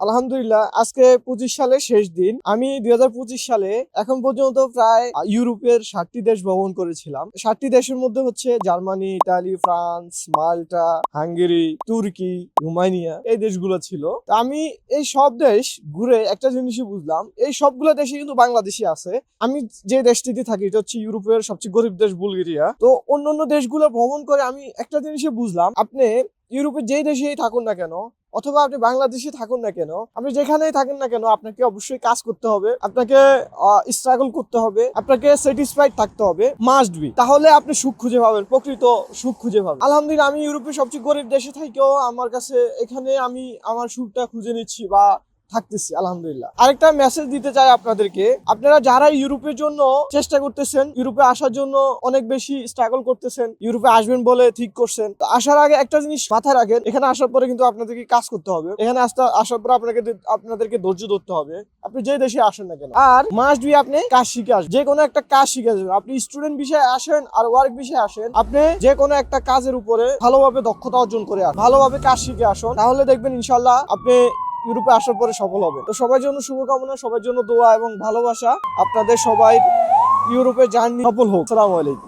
আলহামদুলিল্লাহ, আজকে পঁচিশ সালের শেষ দিন। আমি দুই হাজার পঁচিশ সালে এখন পর্যন্ত প্রায় ইউরোপের ষাটটি দেশ ভ্রমণ করেছিলাম। ষাটটি দেশের মধ্যে হচ্ছে Germany, Italy, France, Malta, Hungary, তুর্কি, রোমানিয়া এই দেশগুলো ছিল। আমি এই সব দেশ ঘুরে একটা জিনিসই বুঝলাম, এই সবগুলো দেশে কিন্তু বাংলাদেশি আছে। আমি যে দেশটিতে থাকি, এটা হচ্ছে ইউরোপের সবচেয়ে গরিব দেশ বুলগেরিয়া। তো অন্য অন্য দেশগুলো ভ্রমণ করে আমি একটা জিনিসই বুঝলাম, আপনি ইউরোপের যেই দেশেই থাকুন না কেন, অথবা আপনি বাংলাদেশে থাকুন না কেন, আপনি যেখানেই থাকেন না কেন, আপনাকে অবশ্যই কাজ করতে হবে, আপনাকে স্ট্রাগল করতে হবে, আপনাকে স্যাটিসফাইড থাকতে হবে মাস্ট বি তাহলে আপনি সুখ খুঁজে পাবেন, প্রকৃত সুখ খুঁজে পাবেন। আলহামদুলিল্লাহ, আমি ইউরোপের সবচেয়ে গরিব দেশে থেকেও আমার কাছে এখানে আমি আমার সুখটা খুঁজে নিচ্ছি বা থাকতেছি, আলহামদুলিল্লাহ। আরেকটা মেসেজ দিতে চাই আপনাদেরকে। আপনারা যারা ইউরোপের জন্য চেষ্টা করতেছেন, ইউরোপে আসার জন্য অনেক বেশি স্ট্রাগল করতেছেন, ইউরোপে আসবেন বলে ঠিক করছেন, তো আসার আগে একটা জিনিস মাথায় রাখেন, এখানে আসার পরে কিন্তু আপনাদেরকে কাজ করতে হবে। এখানে আসতে, আসার পরে আপনাকে আপনাদেরকে ধৈর্য ধরতে হবে। আপনি যে দেশে আসেন না কেন। আর মাস্ট বি আপনি কাজ শিখে আসবেন। যে কোনো একটা কাজ শিখে আসবেন। আপনি স্টুডেন্ট বিষয়ে আসেন আর ওয়ার্ক বিষয়ে আসেন, আপনি যে কোনো একটা কাজের উপরে ভালোভাবে দক্ষতা অর্জন করে আসুন, ভালোভাবে কাজ শিখে আসুন। তাহলে দেখবেন ইনশাল্লাহ আপনি ইউরোপে আসার পরে সফল হবে। তো সবার জন্য শুভকামনা, সবার জন্য দোয়া এবং ভালোবাসা। আপনাদের সবাই ইউরোপে জার্নি সফল হোক। সালাম আলাইকুম।